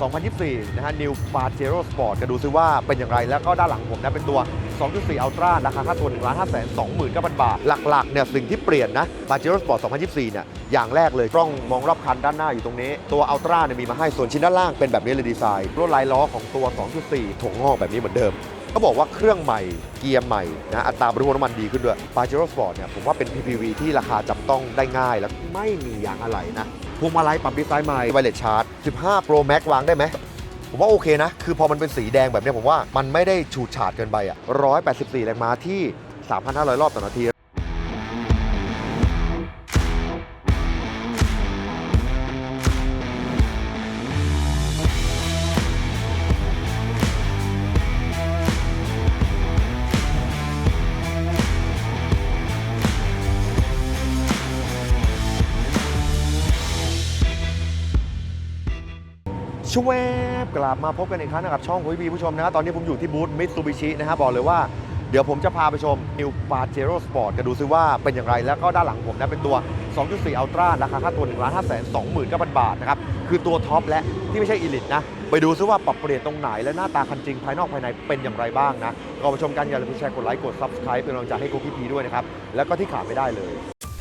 2024 นะฮะ New Pajero Sport จะดูซิว่าเป็นอย่างไร แล้วก็ด้านหลังผมนะเป็นตัว 2.4 Ultra ราคาค่าตัว1 5 2 0 0 0 บาท หลักๆ เนี่ยสิ่งที่เปลี่ยนนะ Pajero Sport 2024 เนี่ย อย่างแรกเลยกล้องมองรอบคันด้านหน้าอยู่ตรงนี้ ตัว Ultra เนี่ยมีมาให้ส่วนชิ้นด้านล่างเป็นแบบนี้เลยดีไซน์ลวดลายล้อของตัว 2.4ถ่วงงอกแบบนี้เหมือนเดิมเขาบอกว่าเครื่องใหม่เกียร์ใหม่นะอัตราบริโภคน้ำมันดีขึ้นด้วย Pajero Sport เนี่ยผมว่าเป็น PPV ที่ราคาจับต้องได้ง่ายและไม่มียางอะไหล่นะ พวงมาลัยปรับดีไซน์ใหม่ไวเลสชาร์จ 15 Pro Max วางได้ไหม ผมว่าโอเคนะ คือพอมันเป็นสีแดงแบบนี้ผมว่ามันไม่ได้ฉูดฉาดเกินไปอะ 184 แรงม้าที่ 3,500 รอบต่อนาที ชเวบกลับมาพบกันอีกครั้งนะครับช่องคุยบีผู้ชมนะตอนนี้ผมอยู่ที่บูธมิตซูบิชินะฮะบอกเลยว่าเดี๋ยวผมจะพาไปชม New Pajero Sport กันดูซิว่าเป็นอย่างไร แล้วก็ด้านหลังผมนะเป็นตัว 2.4 Ultra ราคาค่าตัว 1 5 2 9 0 0 0 บาทนะครับ คือตัวท็อปและที่ไม่ใช่ Elite นะ ไปดูซิว่าปรับเปลี่ยนตรงไหน และหน้าตาคันจริงภายนอกภายในเป็นอย่างไรบ้างนะก่อนไปชมกันอย่าลืมกดแชร์กดไลค์กด Subscribe เป็นกำลังใจให้คุกกี้พีด้วยนะครับ แล้วก็ที่ขาดไม่ได้เลย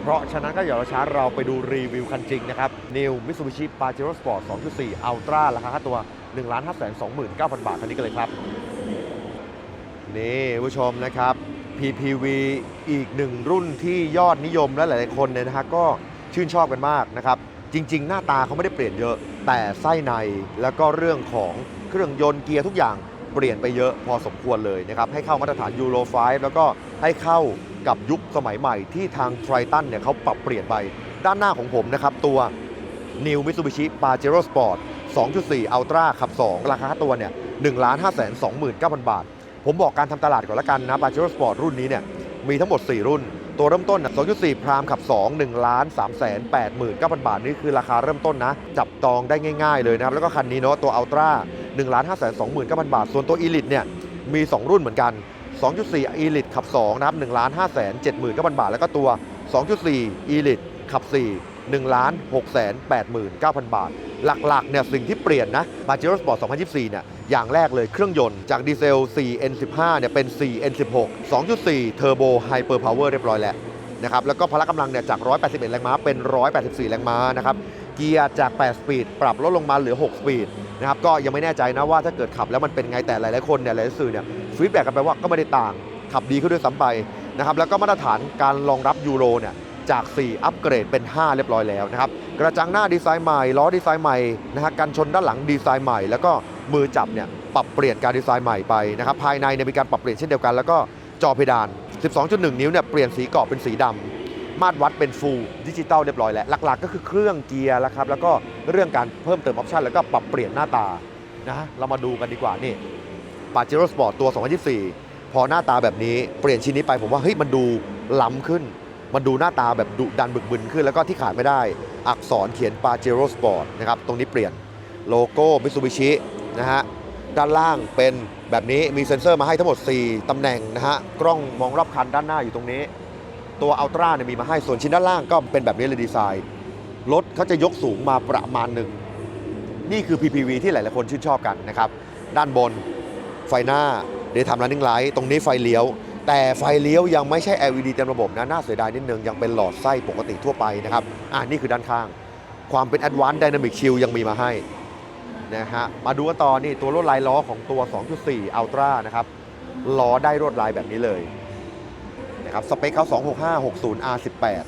เพราะฉะนั้นก็อย่ารอช้าเราไปดูรีวิวคันจริงนะครับ New Mitsubishi Pajero Sport 2.4 Ultra ราคาค่าตัว 1 5 2 9 0 0 0 บาทคันนี้กันเลยครับ นี่ผู้ชมนะครับ PPV อีกหนึ่งรุ่นที่ยอดนิยมและหลายๆคนเนี่ยนะฮะก็ชื่นชอบกันมากนะครับ จริง ๆ หน้าตาเขาไม่ได้เปลี่ยนเยอะ แต่ไส้ในแล้วก็เรื่องของเครื่องยนต์เกียร์ทุกอย่างเปลี่ยนไปเยอะพอสมควรเลยนะครับให้เข้ามาตรฐาน Euro 5แล้วก็ให้เข้า กับยุคสมัยใหม่ที่ทาง Triton เนี่ยเขาปรับเปลี่ยนไป ด้านหน้าของผมนะครับ ตัว New Mitsubishi Pajero Sport 2.4 Ultra ขับ 2 ราคาคาตัวเนี่ย1 5 2 9 0 0 0 บาท ผมบอกการทำตลาดก่อนละกันนะ Pajero Sport รุ่นนี้เนี่ยมีทั้งหมด 4 รุ่น ตัวเริ่มต้นน่ะ2.4 Prime ขับ 2 1 3 8 9 0 0 0 บาท นี่คือราคาเริ่มต้นนะ จับจองได้ง่ายๆเลยนะครับ แล้วก็คันนี้เนาะตัว Ultra 1 5 2 9 0 0 0 บาท ส่วนตัว Elite เนี่ยมี 2 รุ่นเหมือนกัน 2.4 Elite ขับ2นะครับ1 5 7 9 0 0 0 บาท แล้วก็ตัว 2.4 Elite ขับ 4 1 6 8 9 0 0 0 บาท หลักๆเนี่ยสิ่งที่เปลี่ยนนะ Pajero Sport 2024 เนี่ย อย่างแรกเลยเครื่องยนต์จากดีเซล 4N15 เนี่ย เป็น 4N16 2.4 Turbo Hyper Power เรียบร้อยแล้วนะครับ แล้วก็พละกำลังเนี่ย จาก 181 แรงม้า เป็น 184 แรงม้านะครับ เกียร์จาก 8 สปีด ปรับลดลงมาเหลือ 6 สปีดนะครับก็ยังไม่แน่ใจนะว่าถ้าเกิดขับแล้วมันเป็นไงแต่หลายๆคนเนี่ยหลายสื่อเนี่ยฟีดแบ็กกันไปว่าก็ไม่ได้ต่าง ขับดีขึ้นด้วยซ้ำไปนะครับแล้วก็มาตรฐานการรองรับยูโรเนี่ยจาก 4 อัปเกรดเป็น 5 เรียบร้อยแล้วนะครับกระจังหน้าดีไซน์ใหม่ล้อดีไซน์ใหม่นะฮะกันชนด้านหลังดีไซน์ใหม่ แล้วก็มือจับเนี่ยปรับเปลี่ยนการดีไซน์ใหม่ไปนะครับภายในเนี่ยมีการปรับเปลี่ยนเช่นเดียวกัน แล้วก็จอเพดาน 12.1 นิ้วเนี่ยเปลี่ยนสีกรอบเป็นสีดำ มาตรวัดเป็นฟูลดิจิตอลเรียบร้อยแล้ว หลักๆ ก็คือเครื่องเกียร์แล้วครับแล้วก็เรื่องการเพิ่มเติมออปชันแล้วก็ปรับเปลี่ยนหน้าตานะเรามาดูกันดีกว่านี่ปาเจโร่สปอร์ตตัว 2024 พอหน้าตาแบบนี้เปลี่ยนชิ้นนี้ไปผมว่าเฮ้ยมันดูล้ำขึ้น มันดูหน้าตาแบบดุดันบึกบึนขึ้น แล้วก็ที่ขาดไม่ได้ อักษรเขียนปาเจโร่สปอร์ตนะครับตรงนี้เปลี่ยนโลโก้มิซูบิชินะฮะด้านล่างเป็นแบบนี้มีเซ็นเซอร์มาให้ทั้งหมด 4ตำแหน่งนะฮะกล้องมองรอบคันด้านหน้าอยู่ตรงนี้ ตัวอัลตร้าเนี่ยมีมาให้ส่วนชิ้นด้านล่างก็เป็นแบบนี้เลยดีไซน์รถเขาจะยกสูงมาประมาณหนึ่ง นี่คือ PPV ที่หลาย ๆ คนชื่นชอบกันนะครับ ด้านบนไฟหน้าเดย์ทำ running light ตรงนี้ไฟเลี้ยว แต่ไฟเลี้ยวยังไม่ใช่ LED เต็มระบบนะ น่าเสียดายนิดนึง ยังเป็นหลอดไส้ปกติทั่วไปนะครับ อ่านี่คือด้านข้าง ความเป็น Advanced Dynamic Shield ยังมีมาให้นะฮะ มาดูกันต่อนี่ตัวลวดลายล้อของตัว 2.4 Ultra นะครับ ล้อได้ลวดลายแบบนี้เลย นะครับสเปคเขา265 60 R18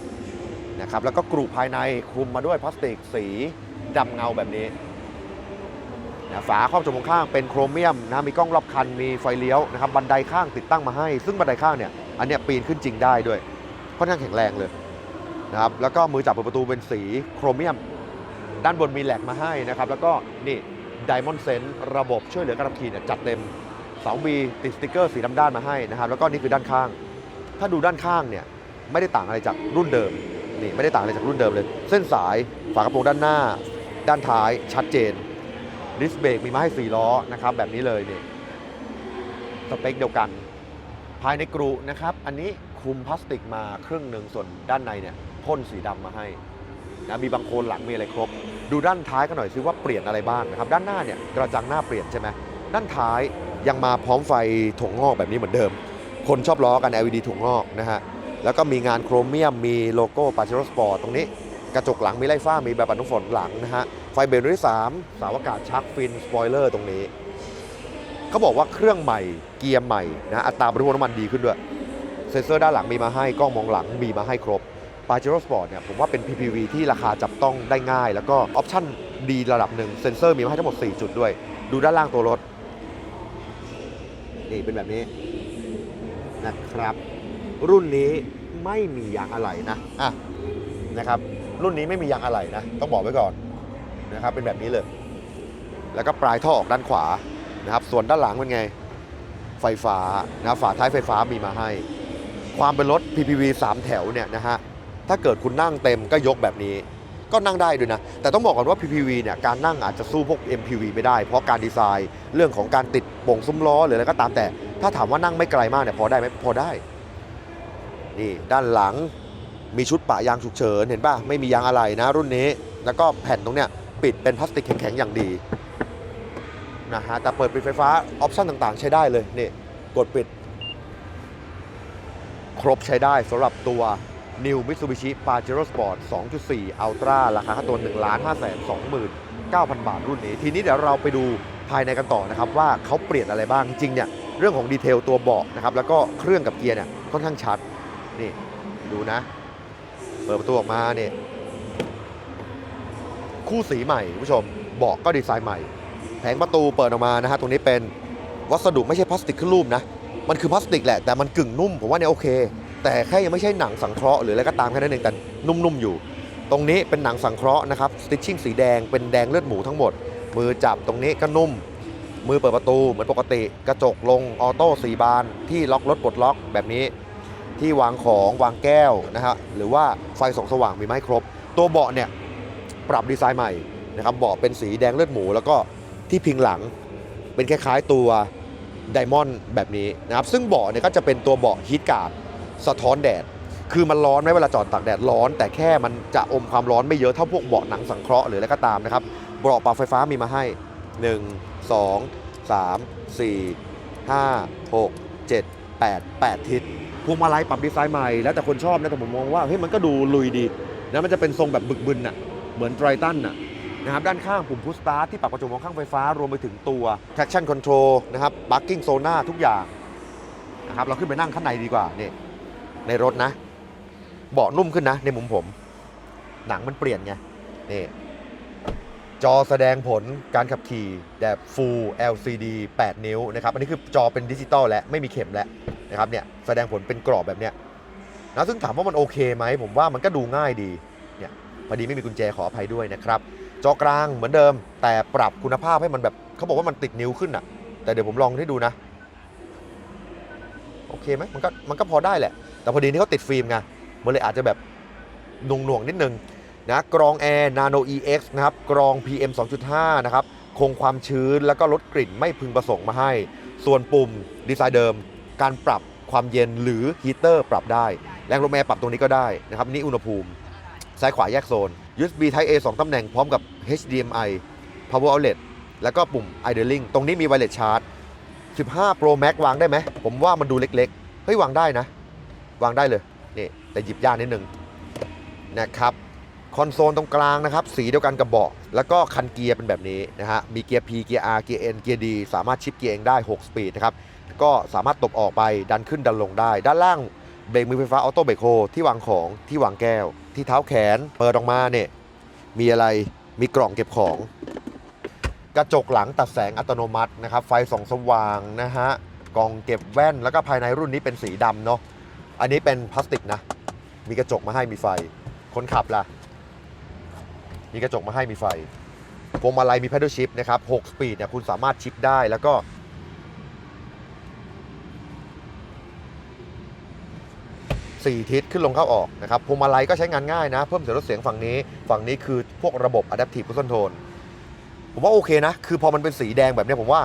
นะครับแล้วก็กรุภายในคลุมมาด้วยพลาสติกสีดำเงาแบบนี้นะฝาครอบจมูกข้างเป็นโครเมียมนะมีกล้องรอบคันมีไฟเลี้ยวนะครับบันไดข้างติดตั้งมาให้ ซึ่งบันไดข้างเนี่ยอันเนี้ยปีนขึ้นจริงได้ด้วยค่อนข้างแข็งแรงเลยนะครับแล้วก็มือจับเปิดประตูเป็นสีโครเมียม ด้านบนมีแหลกมาให้นะครับแล้วก็นี่ไดมอนด์เซนระบบช่วยเหลือการขับขี่เนี่ยจัดเต็มเสาบีติดสติกเกอร์สีดำด้านมาให้นะครับแล้วก็นี่คือด้านข้าง ถ้าดูด้านข้างเนี่ยไม่ได้ต่างอะไรจากรุ่นเดิมนี่ไม่ได้ต่างอะไรจากรุ่นเดิมเลย เส้นสายฝากระโปรงด้านหน้า ด้านท้ายชัดเจนดิสเบรกมีมาให้4ล้อนะครับแบบนี้เลยนี่สเปคเดียวกัน ภายในกรุนะครับ อันนี้คลุมพลาสติกมาครึ่งหนึ่งส่วนด้านในเนี่ยพ่นสีดำมาให้นะมีบางโคนหลังมีอะไรครบ ดูด้านท้ายกันหน่อยซิว่าเปลี่ยนอะไรบ้างนะครับ ด้านหน้าเนี่ยกระจังหน้าเปลี่ยนใช่ไหมด้านท้ายยังมาพร้อมไฟถั่วงอกแบบนี้เหมือนเดิม คนชอบล้อกัน LED ถั่วงอกนะฮะ แล้วก็มีงานโครเมียม มีโลโก้ปาเชโรสปอร์ตตรงนี้ กระจกหลังมีไล่ฟ้า มีแบบปัดน้ำฝนหลังนะฮะ ไฟเบรกรุ่นที่3สาวอากาศชักฟิน สปอยเลอร์ตรงนี้ เขาบอกว่าเครื่องใหม่ เกียร์ใหม่นะ อัตราบรรทุกน้ำมันดีขึ้นด้วย เซ็นเซอร์ด้านหลังมีมาให้ กล้องมองหลังมีมาให้ครบปาเจโร่สปอร์ตเนี่ยผมว่าเป็น PPV ที่ราคาจับต้องได้ง่าย แล้วก็ออปชั่นดีระดับหนึ่งเซ็นเซอร์มีมาให้ทั้งหมด 4 จุดด้วย ดูด้านล่างตัวรถ นี่เป็นแบบนี้ นะครับ รุ่นนี้ไม่มียางอะไหล่นะอะนะครับรุ่นนี้ไม่มียางอะไหล่นะ ต้องบอกไว้ก่อนนะครับ เป็นแบบนี้เลย แล้วก็ปลายท่อออกด้านขวานะครับ ส่วนด้านหลังเป็นไง ไฟฟ้านะฝาท้ายไฟฟ้ามีมาให้ ความเป็นรถ PPV 3 แถวเนี่ยนะฮะถ้าเกิดคุณนั่งเต็มก็ยกแบบนี้ ก็นั่งได้ด้วยนะ แต่ต้องบอกก่อนว่า PPV เนี่ยการนั่งอาจจะสู้พวก MPV ไม่ได้ เพราะการดีไซน์เรื่องของการติดโป่งซุ้มล้อหรืออะไรก็ตามแต่ ถ้าถามว่านั่งไม่ไกลมากเนี่ยพอได้ไหมพอได้นี่ด้านหลังมีชุดปะยางฉุกเฉินเห็นป่ะไม่มียางอะไหล่นะ รุ่นนี้ แล้วก็แผ่นตรงเนี้ยปิดเป็นพลาสติกแข็งๆอย่างดีนะฮะแต่เปิดปิดไฟฟ้าออปชั่นต่างๆ ใช้ได้เลยนี่กดปิด ครบใช้ได้สำหรับตัว New Mitsubishi Pajero Sport 2.4 Ultra ราคาค่าตัว 1 5 2 9 0 0 บาทรุ่นนี้ ทีนี้เดี๋ยวเราไปดูภายในกันต่อนะครับว่าเขาเปลี่ยนอะไรบ้างจริงเนี่ยเรื่องของดีเทลตัวเบาะนะครับแล้วก็เครื่องกับเกียร์เนี่ยค่อนข้างชัดนี่ดูนะ เปิดประตูออกมาเนี่ยคู่สีใหม่ผู้ชมเบาะก็ดีไซน์ใหม่ แผงประตูเปิดออกมานะฮะตรงนี้เป็นวัสดุไม่ใช่พลาสติกขึ้นรูปนะมันคือพลาสติกแหละแต่มันกึ่งนุ่มผมว่าเนี่ยโอเค แต่แค่ยังไม่ใช่หนังสังเคราะห์หรืออะไรก็ตามแค่นั้นเองแต่นุ่มๆอยู่ ตรงนี้เป็นหนังสังเคราะห์นะครับสติชชิ่งสีแดงเป็นแดงเลือดหมูทั้งหมด มือจับตรงนี้ก็นุ่ม มือเปิดประตูเหมือนปกติ กระจกลงออโต้สีบานที่ล็อกรถปลดล็อกแบบนี้ ที่วางของวางแก้วนะฮะหรือว่าไฟส่องสว่างมีไม้ครบ ตัวเบาะเนี่ยปรับดีไซน์ใหม่นะครับเบาะเป็นสีแดงเลือดหมู แล้วก็ที่พิงหลังเป็นคล้ายๆตัวไดมอนด์แบบนี้นะครับซึ่งเบาะเนี่ยก็จะเป็นตัวเบาะฮีทการ์ด สะท้อนแดด คือมันร้อนไหมเวลาจอดตากแดดร้อน แต่แค่มันจะอมความร้อนไม่เยอะเท่าพวกเบาะหนังสังเคราะห์หรืออะไรก็ตามนะครับเบาะปรับไฟฟ้ามีมาให้ 1 2 3 4 5 6 7 8 8 ทิศพวงมาลัยปรับดีไซน์ใหม่แล้วแต่คนชอบนะแต่ผมมองว่าเฮ้ยมันก็ดูลุยดีนะมันจะเป็นทรงแบบบึกบึนน่ะเหมือนไตรตันน่ะนะครับด้านข้างปุ่มพุชสตาร์ทที่ปรับกระจกมองข้างไฟฟ้ารวมไปถึงตัว traction control นะครับ parking zona ทุกอย่างนะครับเราขึ้นไปนั่งข้างในดีกว่านี่ ในรถนะ เบาะนุ่มขึ้นนะ ในมุมผม หนังมันเปลี่ยนไงนี่จอแสดงผลการขับขี่แบบ Full LCD 8 นิ้วนะครับ อันนี้คือจอเป็นดิจิตอลและไม่มีเข็มแล้วนะครับเนี่ยแสดงผลเป็นกรอบแบบเนี้ยนะซึ่งถามว่ามันโอเคไหม ผมว่ามันก็ดูง่ายดีเนี่ยพอดีไม่มีกุญแจขออภัยด้วยนะครับ จอกลางเหมือนเดิม แต่ปรับคุณภาพให้มันแบบเขาบอกว่ามันติดนิ้วขึ้นอะแต่เดี๋ยวผมลองให้ดูนะ โอเคไหมมันก็มันก็พอได้แหละ แต่พอดีนี่เขาติดฟิล์มไงมันเลยอาจจะแบบหน่วงๆนิดนึงนะกรองแอร์ Nano EX นะครับกรอง PM 2.5 นะครับคงความชื้นแล้วก็ลดกลิ่นไม่พึงประสงค์มาให้ ส่วนปุ่มดีไซน์เดิม การปรับความเย็นหรือฮีเตอร์ปรับได้ แรงลมแอร์ปรับตรงนี้ก็ได้นะครับนี่อุณหภูมิ ซ้ายขวาแยกโซน USB Type A 2 ตำแหน่งพร้อมกับ HDMI Power Outlet แล้วก็ปุ่ม idling ตรงนี้มี wireless charge 15 Pro Max วางได้ไหม ผมว่ามันดูเล็กๆ เฮ้ย วางได้นะ วางได้เลยนี่แต่หยิบยากนิดนึงนะครับคอนโซลตรงกลางนะครับ สีเดียวกันกับเบาะแล้วก็คันเกียร์เป็นแบบนี้นะฮะมีเกียร์ P เกียร์ R เกียร์ N เกียร์ D สามารถชิปเกียร์เองได้ 6 สปีดนะครับก็สามารถตบออกไปดันขึ้นดันลงได้ ด้านล่างเบรกมือไฟฟ้าออโต้เบรกโฮที่วางของที่วางแก้ว ที่เท้าแขนเปิดออกมาเนี่ยมีอะไรมีกล่องเก็บของ กระจกหลังตัดแสงอัตโนมัตินะครับไฟส่องสว่างนะฮะกล่องเก็บแว่นแล้วก็ภายในรุ่นนี้เป็นสีดำเนาะ อันนี้เป็นพลาสติกนะ มีกระจกมาให้มีไฟ คนขับล่ะ มีกระจกมาให้มีไฟพวงมาลัยมีแพดเดิลชิพนะครับ6สปีดเนี่ยคุณสามารถชิปได้แล้วก็ 4 ทิศขึ้นลงเข้าออกนะครับพวงมาลัยก็ใช้งานง่ายนะ เพิ่มเสียงรดเสียงฝั่งนี้ ฝั่งนี้คือพวกระบบ Adaptive Cruise Control ผมว่าโอเคนะ คือพอมันเป็นสีแดงแบบนี้ผมว่า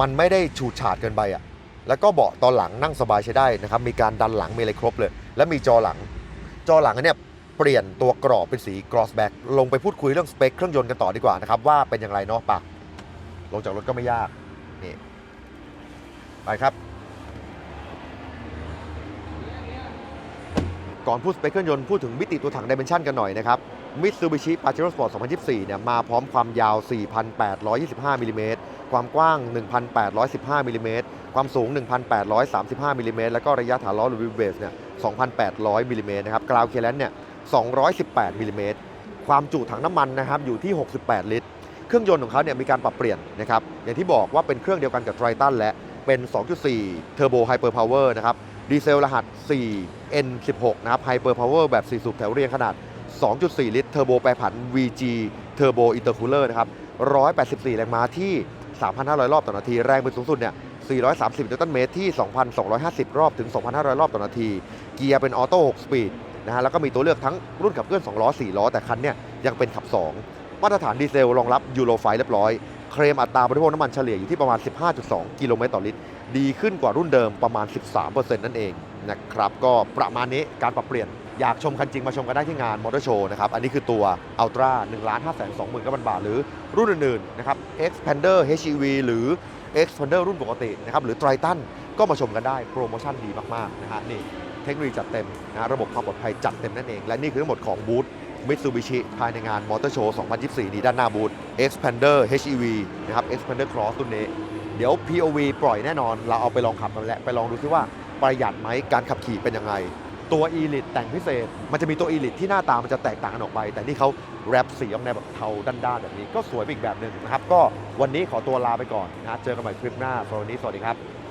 มันไม่ได้ฉูดฉาดเกินไปอะ่ะ แล้วก็เบาะตอนหลังนั่งสบายใช้ได้นะครับ มีการดันหลังมีอะไรครบเลย และมีจอหลัง จอหลังอันเนี่ยเปลี่ยนตัวกรอบเป็นสี Crossback ลงไปพูดคุยเรื่องสเปคเครื่องยนต์กันต่อดีกว่านะครับ ว่าเป็นอย่างไรเนาะปะลงจากรถก็ไม่ยาก นี่ ไปครับ ก่อนพูดสเปคเครื่องยนต์พูดถึงมิติตัวถัง Dimension กันหน่อยนะครับ Mitsubishi Pajero Sport 2024 เนี่ยมาพร้อมความยาว 4,825มิลลิเมตรความกว้าง 1,815มิลลิเมตรความสูง 1,835มิลลิเมตรแล้วก็ระยะฐานล้อหรือวิวเบสเนี่ย 2,800มิลลิเมตรนะครับกราวเคลียร์เนี่ย 218มิลลิเมตรความจุถังน้ำมันนะครับอยู่ที่ 68 ลิตร เครื่องยนต์ของเขาเนี่ยมีการปรับเปลี่ยนนะครับอย่างที่บอกว่าเป็นเครื่องเดียวกันกับ Triton และเป็น 2.4 Turbo Hyper Power นะครับ ดีเซลรหัส 4 N16 นะครับ Hyper Power แบบ4สูบแถวเรียงขนาด 2.4 ลิตรเทอร์โบแปรผัน VG Turbo Intercooler นะครับ 184 แรงม้าที่ 3,500 รอบต่อนาที แรงบินสูงสุดเนี่ย 430 นิวตันเมตรที่ 2,250 รอบถึง 2,500 รอบต่อนาที เกียร์เป็นออโต้ 6 สปีดนะฮะ แล้วก็มีตัวเลือกทั้งรุ่นขับเคลื่อน 2 ล้อ 4 ล้อ แต่คันเนี่ยยังเป็นขับ 2 มาตรฐานดีเซลรองรับยูโรไฟเรียบร้อย เคลมอัตราบริโภคน้ำมันเฉลี่ยอยู่ที่ประมาณ 15.2 กิโลเมตรต่อลิตร ดีขึ้นกว่ารุ่นเดิมประมาณ 13%นั่นเองนะครับ ก็ประมาณนี้การปรับเปลี่ยน อยากชมคันจริงมาชมกันได้ที่งานมอเตอร์โชว์นะครับ อันนี้คือตัว Ultra 1 5 2 9 0 0 0บาท หรือรุ่นอื่นๆนะครับ Xpander HEV หรือ Xpander รุ่นปกตินะครับ หรือ Triton ก็มาชมกันได้ โปรโมชั่นดีมากๆนะฮะนี่เทคโนโลยีจัดเต็มนะฮะระบบความปลอดภัยจัดเต็มนั่นเอง และนี่คือทั้งหมดของบูธ Mitsubishi ภายในงานมอเตอร์โชว์ 2024 นี้ด้านหน้าบูธ Xpander HEV นะครับ Xpander Cross รุ่นนี้ เดี๋ยว POV ปล่อยแน่นอน เราเอาไปลองขับกันแล้ว ไปลองดูซิว่าประหยัดไหมการขับขี่เป็นยังไง ตัว Elite แต่งพิเศษ มันจะมีตัว Elite ที่หน้าตามันจะแตกต่างกันออกไป แต่นี่เขาแรปสีออกแนวแบบเทาด้านๆแบบนี้ ก็สวยไปอีกแบบหนึ่งนะครับ ก็วันนี้ขอตัวลาไปก่อนนะ เจอกันใหม่คลิปหน้าสวันนี้สวัสดีครับ